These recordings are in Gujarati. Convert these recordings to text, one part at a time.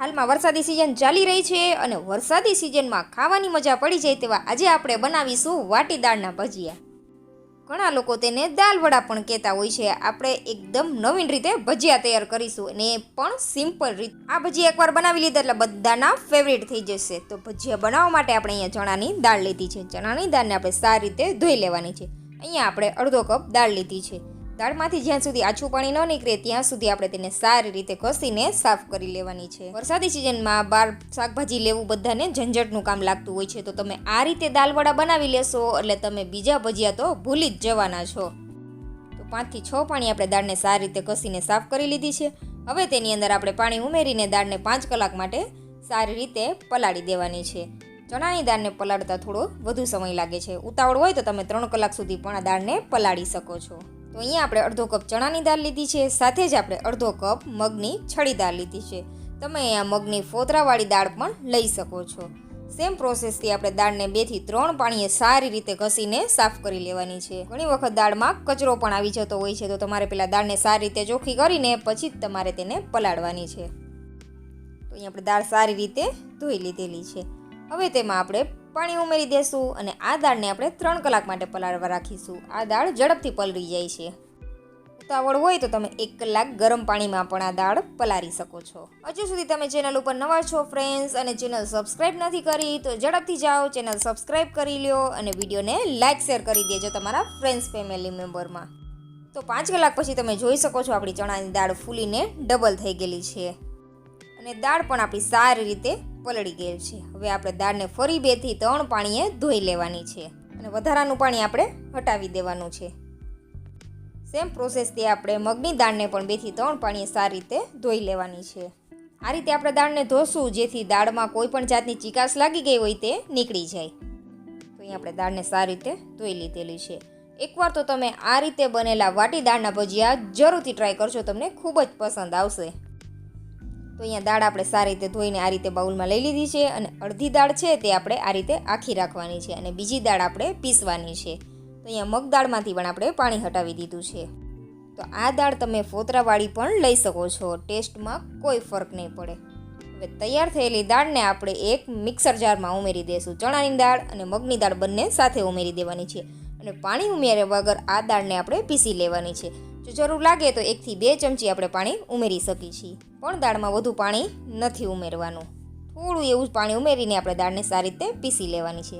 હાલમાં વરસાદી સિઝન ચાલી રહી છે અને વરસાદી સિઝનમાં ખાવાની મજા પડી જાય તેવા આજે આપણે બનાવીશું વાટી દાળના ભજીયા. ઘણા લોકો તેને દાલ વડા પણ કહેતા હોય છે. આપણે એકદમ નવીન રીતે ભજીયા તૈયાર કરીશું અને પણ સિમ્પલ રીત. આ ભજીયા એકવાર બનાવી લીધા એટલે બધાના ફેવરેટ થઈ જશે. તો ભજીયા બનાવવા માટે આપણે અહીંયા ચણાની દાળ લીધી છે. ચણાની દાળને આપણે સારી રીતે ધોઈ લેવાની છે. અહીંયા આપણે અડધો કપ દાળ લીધી છે. દાળમાંથી જ્યાં સુધી આછું પાણી ન નીકળે, ત્યાં સુધી આપણે તેને સારી રીતે ઘસીને સાફ કરી લેવાની છે. વરસાદી સિઝનમાં બહાર શાકભાજી લેવું બધાને ઝંઝટનું કામ લાગતું હોય છે. તો તમે આ રીતે દાલવડા બનાવી લેશો, એટલે તમે બીજા ભજીયા તો ભૂલી જ જવાના છો. તો પાંચથી છ પાણી આપણે દાળને સારી રીતે ઘસીને સાફ કરી લીધી છે. હવે તેની અંદર આપણે પાણી ઉમેરીને દાળને પાંચ કલાક માટે સારી રીતે પલાળી દેવાની છે. ચણાની દાળને પલાળતા થોડો વધુ સમય લાગે છે. ઉતાવળ હોય તો તમે ત્રણ કલાક સુધી પણ આ દાળને પલાળી શકો છો. તો અહીંયા આપણે અડધો કપ ચણાની દાળ લીધી છે, સાથે જ આપણે અડધો કપ મગની છડી દાળ લીધી છે. તમે અહીંયા મગની ફોતરાવાળી દાળ પણ લઈ શકો છો. સેમ પ્રોસેસથી આપણે દાળને બેથી ત્રણ પાણીએ સારી રીતે ઘસીને સાફ કરી લેવાની છે. ઘણી વખત દાળમાં કચરો પણ આવી જતો હોય છે, તો તમારે પહેલાં દાળને સારી રીતે ચોખ્ખી કરીને પછી જ તમારે તેને પલાળવાની છે. તો અહીંયા આપણે દાળ સારી રીતે ધોઈ લીધેલી છે. હવે તેમાં આપણે પાણી ઉમેરી દેશું અને આ દાળને આપણે ત્રણ કલાક માટે પલાળવા રાખીશું. આ દાળ ઝડપથી પલળી જાય છે. ઉતાવળ હોય તો તમે એક કલાક ગરમ પાણીમાં પણ આ દાળ પલાળી શકો છો. હજુ સુધી તમે ચેનલ ઉપર નવા છો ફ્રેન્ડ્સ અને ચેનલ સબસ્ક્રાઈબ નથી કરી તો ઝડપથી જાઓ, ચેનલ સબસ્ક્રાઈબ કરી લ્યો અને વિડીયોને લાઇક શેર કરી દેજો તમારા ફ્રેન્ડ્સ ફેમિલી મેમ્બરમાં તો પાંચ કલાક પછી તમે જોઈ શકો છો આપણી ચણાની દાળ ફૂલીને ડબલ થઈ ગયેલી છે. અને દાળ પણ આપણી સારી રીતે પલળી ગયેલ છે. હવે આપણે દાળને ફરી બેથી ત્રણ પાણીએ ધોઈ લેવાની છે. અને વધારાનું પાણી આપણે હટાવી દેવાનું છે. સેમ પ્રોસેસથી આપણે મગની દાળને પણ બેથી ત્રણ પાણીએ સારી રીતે ધોઈ લેવાની છે. આ રીતે આપણે દાળને ધોશું, જેથી દાળમાં કોઈ પણ જાતની ચિકાસ લાગી ગઈ હોય તે નીકળી જાય. તો અહીં આપણે દાળને સારી રીતે ધોઈ લીધેલી છે. એકવાર તો તમે આ રીતે બનેલા વાટી દાળના ભજીયા જરૂરથી ટ્રાય કરશો તમને ખૂબ જ પસંદ આવશે. તો અહીંયા દાળ આપણે સારી રીતે ધોઈને આ રીતે બાઉલમાં લઈ લીધી છે અને અડધી દાળ છે તે આપણે આ રીતે આખી રાખવાની છે અને બીજી દાળ આપણે પીસવાની છે. તો અહીંયા મગ દાળમાંથી પણ આપણે પાણી હટાવી દીધું છે. તો આ દાળ તમે ફોતરાવાળી પણ લઈ શકો છો, ટેસ્ટમાં કોઈ ફરક નહીં પડે. હવે તૈયાર થયેલી દાળને આપણે એક મિક્સર જારમાં ઉમેરી દઈશું ચણાની દાળ અને મગની દાળ બંને સાથે ઉમેરી દેવાની છે અને પાણી ઉમેર્યા વગર આ દાળને આપણે પીસી લેવાની છે. જો જરૂર લાગે તો એકથી બે ચમચી આપણે પાણી ઉમેરી શકીએ છીએ. પણ દાળમાં વધુ પાણી નથી ઉમેરવાનું. થોડું એવું પાણી ઉમેરીને આપણે દાળને સારી રીતે પીસી લેવાની છે.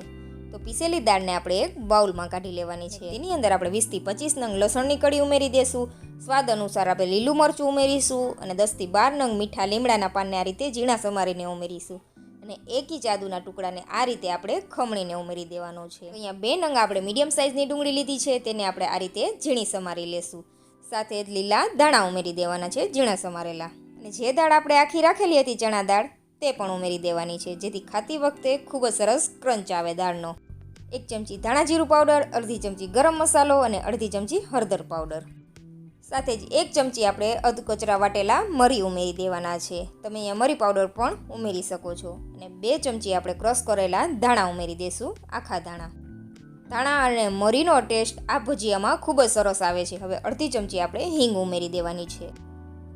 તો પીસેલી દાળને આપણે એક બાઉલમાં કાઢી લેવાની છે. એની અંદર આપણે વીસથી પચીસ નંગ લસણની કડી ઉમેરી દેશું. સ્વાદ અનુસાર આપણે લીલું મરચું ઉમેરીશું અને દસથી બાર નંગ મીઠા લીમડાના પાનને આ રીતે ઝીણા સમારીને ઉમેરીશું. અને એકી ચાદુના ટુકડાને આ રીતે આપણે ખમણીને ઉમેરી દેવાનો છે. અહીંયા બે નંગ આપણે મીડિયમ સાઇઝની ડુંગળી લીધી છે. તેને આપણે આ રીતે ઝીણી સમારી લેશું. સાથે લીલા દાણા ઉમેરી દેવાના છે, ઝીણા સમારેલા. અને જે દાળ આપણે આખી રાખેલી હતી, ચણા દાળ, તે પણ ઉમેરી દેવાની છે, જેથી ખાતી વખતે ખૂબ જ સરસ ક્રંચ આવે દાળનો. એક ચમચી ધાણા જીરું પાવડર અડધી ચમચી ગરમ મસાલો અને અડધી ચમચી હળદર પાવડર સાથે જ એક ચમચી આપણે અધ કચરા વાટેલા મરી ઉમેરી દેવાના છે. તમે અહીંયા મરી પાવડર પણ ઉમેરી શકો છો. અને બે ચમચી આપણે ક્રશ કરેલા ધાણા ઉમેરી દઈશું આખા ધાણા ધાણા અને મરીનો ટેસ્ટ આ ભજીયામાં ખૂબ જ સરસ આવે છે. હવે અડધી ચમચી આપણે હિંગ ઉમેરી દેવાની છે.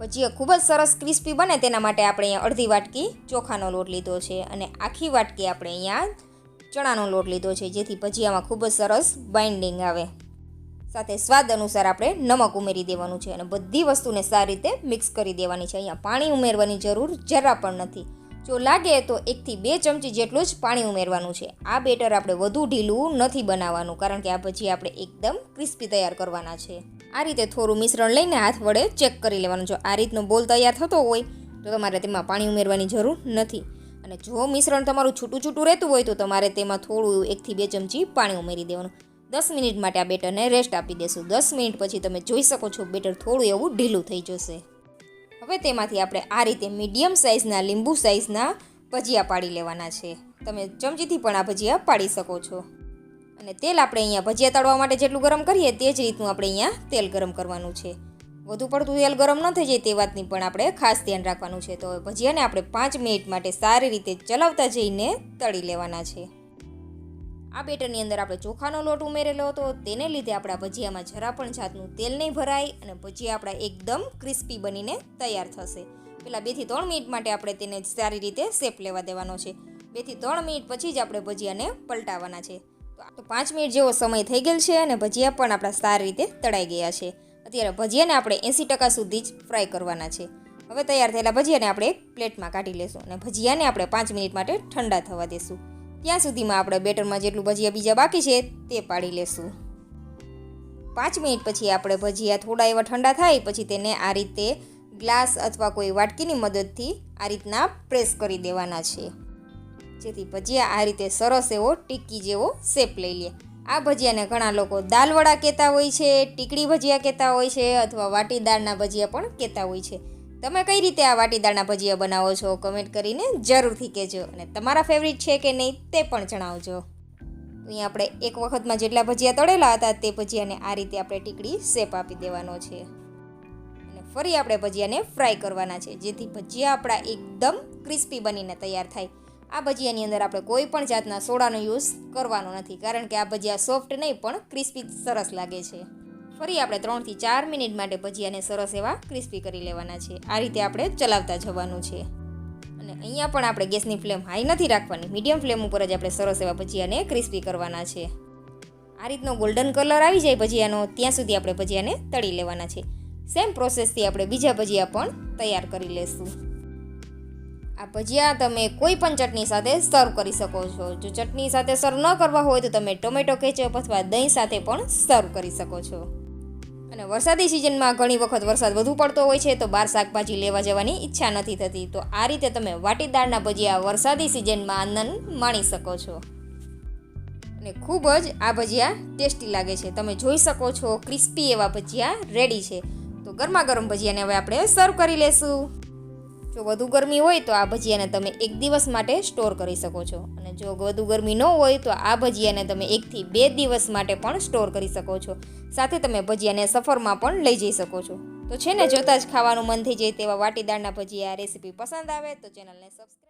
ભજીયા ખૂબ જ સરસ ક્રિસ્પી બને તેના માટે આપણે અહીંયા અડધી વાટકી ચોખાનો લોટ લીધો છે અને આખી વાટકી આપણે અહીંયા ચણાનો લોટ લીધો છે, જેથી ભજીયામાં ખૂબ જ સરસ બાઇન્ડિંગ આવે. સાથે સ્વાદ અનુસાર આપણે નમક ઉમેરી દેવાનું છે અને બધી વસ્તુને સારી રીતે મિક્સ કરી દેવાની છે. અહીંયા પાણી ઉમેરવાની જરૂર જરા પણ નથી. જો લાગે તો એકથી બે ચમચી જેટલું જ પાણી ઉમેરવાનું છે. આ બેટર આપણે વધુ ઢીલું નથી બનાવવાનું કારણ કે આ ભજી આપણે એકદમ ક્રિસ્પી તૈયાર કરવાના છે. આ રીતે થોડું મિશ્રણ લઈને હાથ વડે ચેક કરી લેવાનું. જો આ રીતનો બોલ તૈયાર થતો હોય તો તમારે તેમાં પાણી ઉમેરવાની જરૂર નથી. અને જો મિશ્રણ તમારું છૂટું છૂટું રહેતું હોય તો તમારે તેમાં થોડું એકથી બે ચમચી પાણી ઉમેરી દેવાનું. દસ મિનિટ માટે આ બેટરને રેસ્ટ આપી દેશું. દસ મિનિટ પછી તમે જોઈ શકો છો બેટર થોડું એવું ઢીલું થઈ જશે. હવે તેમાંથી આપણે આ રીતે મીડિયમ સાઇઝના, લીંબુ સાઇઝના ભજીયા પાડી લેવાના છે. તમે ચમચીથી પણ આ ભજીયા પાડી શકો છો. અને તેલ આપણે અહીંયા ભજીયા તળવા માટે જેટલું ગરમ કરીએ તે જ રીતનું આપણે અહીંયા તેલ ગરમ કરવાનું છે. વધુ પડતું તેલ ગરમ ન થઈ જાય તે વાતની પણ આપણે ખાસ ધ્યાન રાખવાનું છે. તો ભજીયાને આપણે પાંચ મિનિટ માટે સારી રીતે ચલાવતા જઈને તળી લેવાના છે. આ બેટરની અંદર આપણે ચોખાનો લોટ ઉમેરેલો હતો. તેને લીધે આપણા ભજીયામાં જરા પણ જાતનું તેલ નહીં ભરાય અને ભજીયા આપણા એકદમ ક્રિસ્પી બનીને તૈયાર થશે. પેલા બેથી ત્રણ મિનિટ માટે આપણે તેને સારી રીતે શેપ લેવા દેવાનો છે. બેથી ત્રણ મિનિટ પછી જ આપણે ભજીયાને પલટાવવાના છે. તો પાંચ મિનિટ જેવો સમય થઈ ગયેલ છે અને ભજીયા પણ આપણા સારી રીતે તળાઈ ગયા છે. અત્યારે ભજીયાને આપણે એંસી ટકા સુધી જ ફ્રાય કરવાના છે. હવે તૈયાર થયેલા ભજીયાને આપણે પ્લેટમાં કાઢી લેશું અને ભજીયાને આપણે પાંચ મિનિટ માટે ઠંડા થવા દેશું. ત્યાં સુધીમાં આપણે બેટરમાં જેટલું ભજીયા બીજા બાકી છે તે પાડી લેશું. પાંચ મિનિટ પછી આપણે ભજીયા થોડા એવા ઠંડા થાય પછી તેને આ રીતે ગ્લાસ અથવા કોઈ વાટકીની મદદથી આ રીતના પ્રેસ કરી દેવાના છે. જેથી ભજીયા આ રીતે સરસ એવો ટીક્કી જેવો શેપ લઈ લે. આ ભજીયાને ઘણા લોકો દાલવડા કહેતા હોય છે ટીકડી ભજીયા કહેતા હોય છે અથવા વાટી દાળના ભજીયા પણ કહેતા હોય છે. તમે કઈ રીતે આ વાટીદાળના ભજીયા બનાવો છો? કમેન્ટ કરીને જરૂરથી કહેજો. અને તમારા ફેવરિટ છે કે નહીં તે પણ જણાવજો. અહીં આપણે એક વખતમાં જેટલા ભજીયા તળેલા હતા તે ભજીયાને આ રીતે આપણે ટીકડી શેપ આપી દેવાનો છે. અને ફરી આપણે ભજીયાને ફ્રાય કરવાના છે. જેથી ભજીયા આપણા એકદમ ક્રિસ્પી બનીને તૈયાર થાય. આ ભજીયાની અંદર આપણે કોઈ પણ જાતના સોડાનો યુઝ કરવાનો નથી. કારણ કે આ ભજીયા સોફ્ટ નહીં, પણ ક્રિસ્પી સરસ લાગે છે. ફરી આપણે ત્રણથી ચાર મિનિટ માટે ભજીયાને સરસ એવા ક્રિસ્પી કરી લેવાના છે. આ રીતે આપણે ચલાવતા જવાનું છે. અને અહીંયા પણ આપણે ગેસની ફ્લેમ હાઈ નથી રાખવાની. મીડિયમ ફ્લેમ ઉપર જ આપણે સરસ એવા ભજીયાને ક્રિસ્પી કરવાના છે. આ રીતનો ગોલ્ડન કલર આવી જાય ભજીયાનો, ત્યાં સુધી આપણે ભજીયાને તળી લેવાના છે. સેમ પ્રોસેસથી આપણે બીજા ભજીયા પણ તૈયાર કરી લેશું. આ ભજીયા તમે કોઈ પણ ચટણી સાથે સર્વ કરી શકો છો. જો ચટણી સાથે સર્વ ન કરવા હોય તો તમે ટોમેટો કેચઅપ અથવા દહીં સાથે પણ સર્વ કરી શકો છો. અને વરસાદી સિઝનમાં ઘણી વખત વરસાદ વધુ પડતો હોય છે, તો બહાર શાકભાજી લેવા જવાની ઈચ્છા નથી થતી. તો આ રીતે તમે વાટીદારના ભજીયા વરસાદી સિઝનમાં આનંદ માણી શકો છો. અને ખૂબ જ આ ભજીયા ટેસ્ટી લાગે છે. તમે જોઈ શકો છો, ક્રિસ્પી એવા ભજીયા રેડી છે. તો ગરમા ગરમ ભજીયાને હવે આપણે સર્વ કરી લેશું. જો વધુ ગરમી હોય તો આ ભજીયાને તમે એક દિવસ માટે સ્ટોર કરી શકો છો. અને જો વધુ ગરમી ન હોય તો આ ભજીયાને તમે એકથી બે દિવસ માટે પણ સ્ટોર કરી શકો છો. સાથે તમે ભજીયાને સફરમાં પણ લઈ જઈ શકો છો. તો છે ને, જોતાં જ ખાવાનું મન થઈ જાય તેવા વાટીદાળના ભજીયા રેસીપી પસંદ આવે તો ચેનલને સબસ્ક્રાઈબ